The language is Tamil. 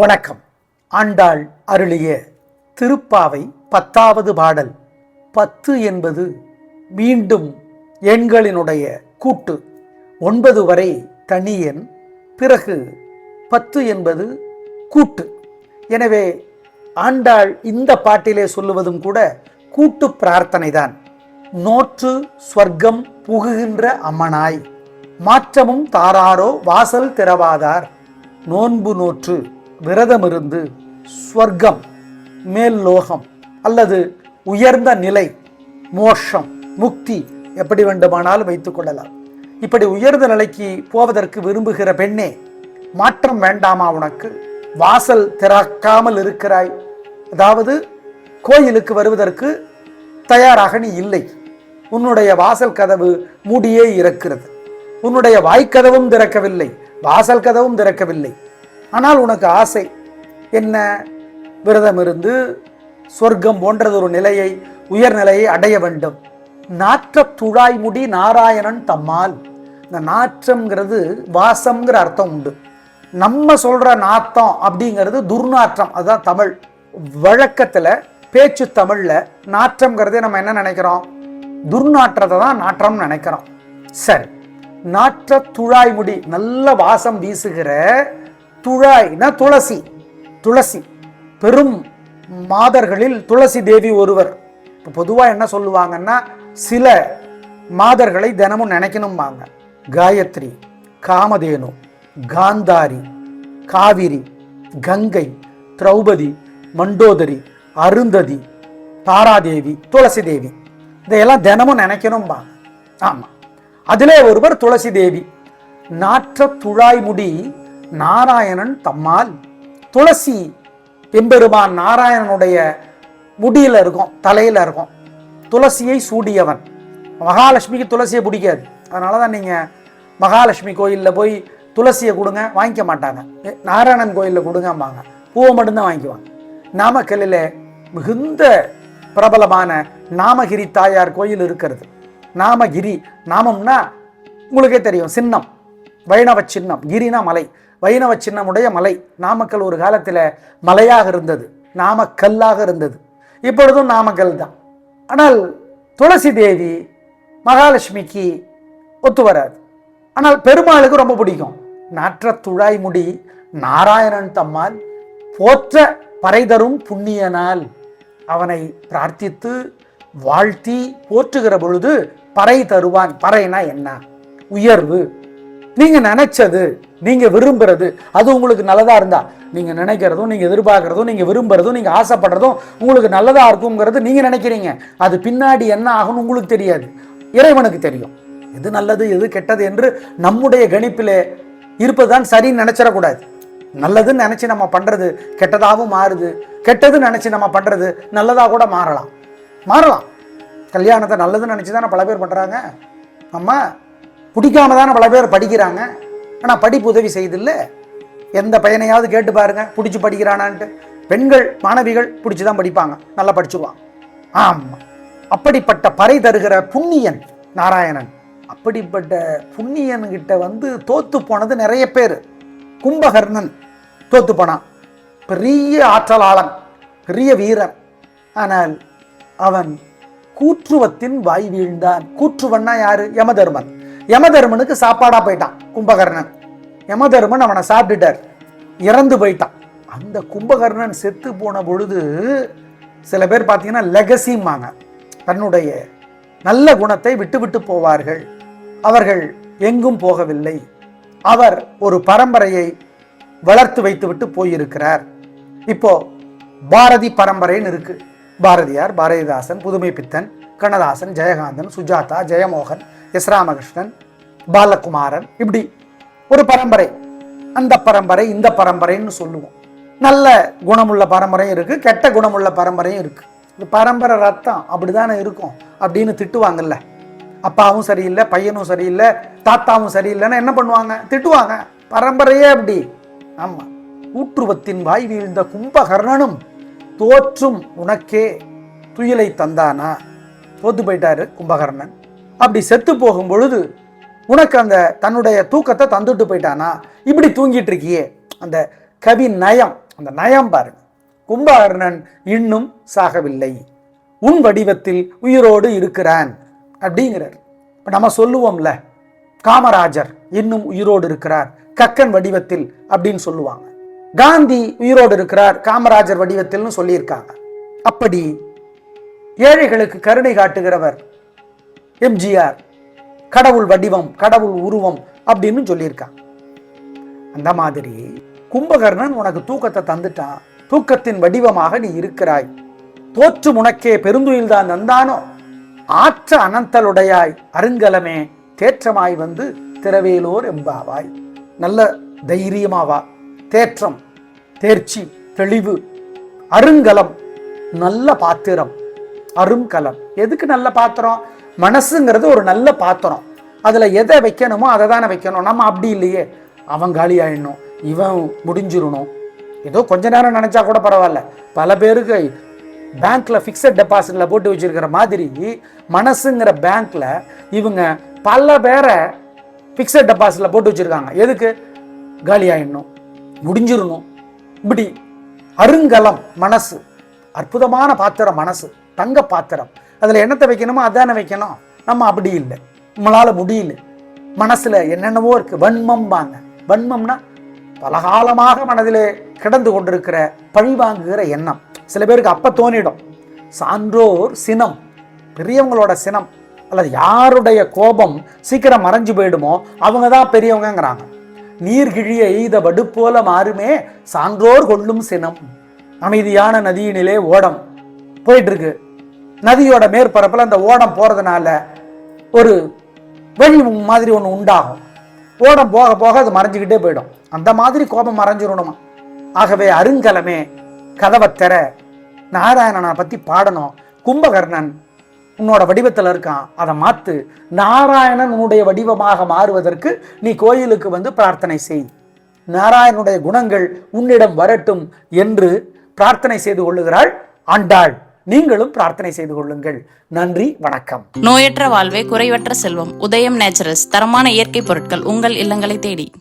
வணக்கம். ஆண்டாள் அருளிய திருப்பாவை பத்தாவது பாடல். பத்து என்பது மீண்டும் எண்களினுடைய கூட்டு. ஒன்பது வரை தனி எண் பிறகு பத்து என்பது கூட்டு. எனவே ஆண்டாள் இந்த பாட்டிலே சொல்லுவதும் கூட கூட்டு பிரார்த்தனை தான். நோற்று ஸ்வர்க்கம் புகுகின்ற அம்மனாய். மாற்றமும் தாராரோ வாசல் திறவாதார். நோன்பு நோற்று விரதமிருந்து ஸ்வர்க்கம் மேல் லோகம் அல்லது உயர்ந்த நிலை மோஷம் முக்தி எப்படி வேண்டுமானாலும் வைத்துக் கொள்ளலாம். இப்படி உயர்ந்த நிலைக்கு போவதற்கு விரும்புகிற பெண்ணே மாற்றம் வேண்டாமா உனக்கு? வாசல் திறக்காமல் இருக்கிறாய். அதாவது கோயிலுக்கு வருவதற்கு தயாராக நீ இல்லை. உன்னுடைய வாசல் கதவு மூடியே இருக்கிறது. உன்னுடைய வாய்க்கதவும் திறக்கவில்லை. வாசல் கதவும் திறக்கவில்லை. ஆனால் உனக்கு ஆசை. என்ன? விரதம் இருந்து சொர்க்கம் போன்றதொரு நிலையை உயர்நிலையை அடைய வேண்டும். நாற்ற துழாய்முடி நாராயணன் தம்மால். இந்த நாற்றம்ங்கிறது வாசம்ங்கிற அர்த்தம் உண்டு. நம்ம சொல்ற நாத்தம் அப்படிங்கிறது துர்நாற்றம். அதுதான் தமிழ். வழக்கத்தில் பேச்சு தமிழில் நாற்றம்ங்கிறதே நம்ம என்ன நினைக்கிறோம்? துர்நாற்றத்தை தான் நாற்றம் நினைக்கிறோம். சரி. நாற்ற துழாய்முடி நல்ல வாசம் வீசுகிற துழாய்னா துளசி? துளசி. பெரும் மாதர்களில் துளசி தேவி ஒருவர். இப்போ பொதுவாக என்ன சொல்லுவாங்கன்னா சில மாதர்களை தினமும் நினைக்கணும்பாங்க. காயத்ரி காமதேனு காந்தாரி காவிரி கங்கை திரௌபதி மண்டோதரி அருந்ததி தாராதேவி துளசி தேவி. இதையெல்லாம் தினமும் நினைக்கணும்பாங்க. ஆமாம் அதிலே ஒருவர் துளசி தேவி. நாற்ற துழாய் முடி நாராயணன் தம்மால் துளசி பெம்பெருமான் நாராயணனுடைய முடியில் இருக்கும் தலையில் இருக்கும். துளசியை சூடியவன். மகாலட்சுமிக்கு துளசியை பிடிக்காது. அதனால தான் நீங்கள் மகாலட்சுமி கோயிலில் போய் துளசியை கொடுங்க வாங்கிக்க மாட்டாங்க. நாராயணன் கோயிலில் கொடுங்கம்பாங்க. பூவை மட்டும்தான் வாங்கிக்குவாங்க. நாமக்கல்லில் மிகுந்த பிரபலமான நாமகிரி தாயார் கோயில் இருக்கிறது. நாமகிரி நாமம்னா உங்களுக்கே தெரியும் சின்னம். வைணவ சின்னம் கிரினா மலை. வைணவ சின்னமுடைய மலை. நாமக்கல் ஒரு காலத்தில் மலையாக இருந்தது. நாமக்கல்லாக இருந்தது. இப்பொழுதும் நாமக்கல் தான். ஆனால் துளசி தேவி மகாலட்சுமிக்கு ஒத்து வராது. ஆனால் பெருமாளுக்கு ரொம்ப பிடிக்கும். நாற்ற துழாய் முடி நாராயணன் தம்மால் போற்ற பறைதரும் புண்ணியனால் அவனை பிரார்த்தித்து வாழ்த்தி போற்றுகிற பொழுது பறை தருவான். பறைனா என்ன? உயர்வு. நீங்க நினைச்சது நீங்க விரும்புறது அது உங்களுக்கு நல்லதா இருந்தா நீங்க நினைக்கிறதும் நீங்க எதிர்பார்க்கறதும் நீங்க விரும்புறதும் நீங்க ஆசைப்படுறதும் உங்களுக்கு நல்லதா இருக்குங்கிறது நீங்க நினைக்கிறீங்க. அது பின்னாடி என்ன ஆகும்னு உங்களுக்கு தெரியாது. இறைவனுக்கு தெரியும். எது நல்லது எது கெட்டது என்று நம்முடைய கணிப்பிலே இருப்பதுதான் சரின்னு நினைச்சிடக்கூடாது. நல்லதுன்னு நினைச்சு நம்ம பண்றது கெட்டதாகவும் மாறுது. கெட்டதுன்னு நினைச்சு நம்ம பண்றது நல்லதா கூட மாறலாம். மாறலாம். கல்யாணத்தை நல்லதுன்னு நினைச்சு தானே பல பேர் பண்றாங்க. அம்மா பிடிக்காம தானே பல பேர் படிக்கிறாங்க. ஆனால் படிப்பு உதவி செய்தில்லை. எந்த பையனையாவது கேட்டு பாருங்க பிடிச்சி படிக்கிறானான்ட்டு. பெண்கள் மாணவிகள் பிடிச்சி தான் படிப்பாங்க. நல்லா படிச்சுவான் ஆமாம் அப்படிப்பட்ட பறை தருகிற புண்ணியன் நாராயணன். அப்படிப்பட்ட புண்ணியன்கிட்ட வந்து தோத்து போனது நிறைய பேர். கும்பகர்ணன் தோத்து போனான். பெரிய ஆற்றலாளன் பெரிய வீரன். ஆனால் அவன் கூற்றுவத்தின் வாய் வீழ்ந்தான். கூற்றுவன்னா யாரு? யமதர்மன். யமதர்மனுக்கு சாப்பாடாக போயிட்டான் கும்பகர்ணன். யமதர்மன் அவனை சாப்பிட்டுட்டார். இறந்து போயிட்டான். அந்த கும்பகர்ணன் செத்து போன பொழுது சில பேர் பார்த்தீங்கன்னா லெகசிம்மாங்க. தன்னுடைய நல்ல குணத்தை விட்டு விட்டு போவார்கள். அவர்கள் எங்கும் போகவில்லை. அவர் ஒரு பரம்பரையை வளர்த்து வைத்துவிட்டு போயிருக்கிறார். இப்போ பாரதி பரம்பரைன்னு இருக்கு. Bharathiyar Bharathidasan Pudhumaipithan Kannadasan Jayakanthan Sujatha Jeyamohan S. ராமகிருஷ்ணன் பாலகுமாரன் இப்படி ஒரு பரம்பரை. அந்த பரம்பரை இந்த பரம்பரைன்னு சொல்லுவோம். நல்ல குணமுள்ள பரம்பரையும் இருக்குது கெட்ட குணமுள்ள பரம்பரையும் இருக்குது இந்த பரம்பரை ரத்தம் அப்படிதானே இருக்கும் அப்படின்னு திட்டுவாங்கல்ல. அப்பாவும் சரியில்லை பையனும் சரியில்லை தாத்தாவும் சரியில்லைன்னா என்ன பண்ணுவாங்க? திட்டுவாங்க. பரம்பரையே அப்படி. ஆமாம் ஊற்றுவத்தின் வாய் வீழ்ந்த கும்பகர்ணனும் தோற்றும் உனக்கே துயிலை தந்தானா? தோத்து போயிட்டாரு கும்பகர்ணன். அப்படி செத்து போகும் பொழுது உனக்கு அந்த தன்னுடைய தூக்கத்தை தந்துட்டு போயிட்டானா? இப்படி தூங்கிட்டு இருக்கியே. அந்த கவி நயம் அந்த நயம் பாருங்க கும்பகர்ணன் இன்னும் சாகவில்லை. உன் வடிவத்தில் உயிரோடு இருக்கிறான் அப்படிங்கிறார். இப்போ நம்ம சொல்லுவோம்ல காமராஜர் இன்னும் உயிரோடு இருக்கிறார் கக்கன் வடிவத்தில் அப்படின்னு சொல்லுவாங்க. காந்தி உயிரோடு இருக்கிறார் காமராஜர் வடிவத்தில்னு சொல்லியிருக்காங்க. அப்படி ஏழைகளுக்கு கருணை காட்டுகிறவர். எம்ஜிஆர். கடவுள் வடிவம் கடவுள் உருவம் அப்படின்னு சொல்லியிருக்கான். அந்த மாதிரி கும்பகர்ணன் உனக்கு தூக்கத்தை தந்துட்டான். தூக்கத்தின் வடிவமாக நீ இருக்கிறாய். தோற்று முனக்கே பெருந்துயில் தான் நந்தானோ? ஆற்ற அனந்தலுடையாய் அருங்கலமே தேற்றமாய் வந்து திரவேலோர் எம்பாவாய். நல்ல தைரியமாவா தேற்றம் தேர்ச்சி தெளிவு அருங்கலம் நல்ல பாத்திரம். அருங்கலம் எதுக்கு நல்ல பாத்திரம்? மனசுங்கிறது ஒரு நல்ல பாத்திரம். அதில் எதை வைக்கணுமோ அதை தானே வைக்கணும். நம்ம அப்படி இல்லையே. அவன் காலி ஆயிடணும். இவன் முடிஞ்சிடணும். ஏதோ கொஞ்ச நேரம் நினச்சா கூட பரவாயில்ல. பல பேருக்கு பேங்க்கில் ஃபிக்ஸட் டெபாசிட்டில் போட்டு வச்சுருக்கிற மாதிரி மனசுங்கிற பேங்க்கில் இவங்க பல பேரை ஃபிக்ஸட் டெபாசிட்டில் போட்டு வச்சுருக்காங்க. எதுக்கு? காலி ஆயிடணும். முடிஞ்சிடணும். இப்படி அருங்கலம் மனசு. அற்புதமான பாத்திரம் மனசு. தங்க பாத்திரம். அதில் என்னத்தை வைக்கணுமோ அதானே வைக்கணும். நம்ம அப்படி இல்லை. நம்மளால் முடியல. மனசில் என்னென்னவோ இருக்கு. வன்மம்பாங்க. வன்மம்னா பலகாலமாக மனதில் கிடந்து கொண்டிருக்கிற பழி வாங்குகிற எண்ணம். சில பேருக்கு அப்போ தோணிடும். சான்றோர் சினம். பெரியவங்களோட சினம். அல்லது யாருடைய கோபம் சீக்கிரம் மறைஞ்சு போயிடுமோ அவங்க தான் பெரியவங்கங்கிறாங்க. நீர்கிழிய எய்த வடுப்போல மாறுமே சான்றோர் கொள்ளும் சினம். அமைதியான நதியினிலே ஓடம். போயிட்டுருக்கு நதியோட மேற்பரப்பில் அந்த ஓடம் போகிறதுனால ஒரு வழி மாதிரி ஒன்று உண்டாகும். ஓடம் போக போக அது மறைஞ்சிக்கிட்டே போயிடும். அந்த மாதிரி கோபம் மறைஞ்சிடணுமா? ஆகவே அருங்கலமே கதவை நாராயணனை பற்றி பாடணும். கும்பகர்ணன் உன்னோட வடிவத்தில் இருக்கான். அதை மாத்து. நாராயணன் உன்னுடைய வடிவமாக மாறுவதற்கு நீ கோயிலுக்கு வந்து பிரார்த்தனை செய். நாராயணனுடைய குணங்கள் உன்னிடம் வரட்டும் என்று பிரார்த்தனை செய்து கொள்ளுகிறாள் ஆண்டாள். நீங்களும் பிரார்த்தனை செய்து கொள்ளுங்கள். நன்றி வணக்கம். நோயற்ற வாழ்வே குறைவற்ற செல்வம். உதயம் நேச்சுரல்ஸ். தரமான இயற்கை பொருட்கள் உங்கள் இல்லங்களை தேடி.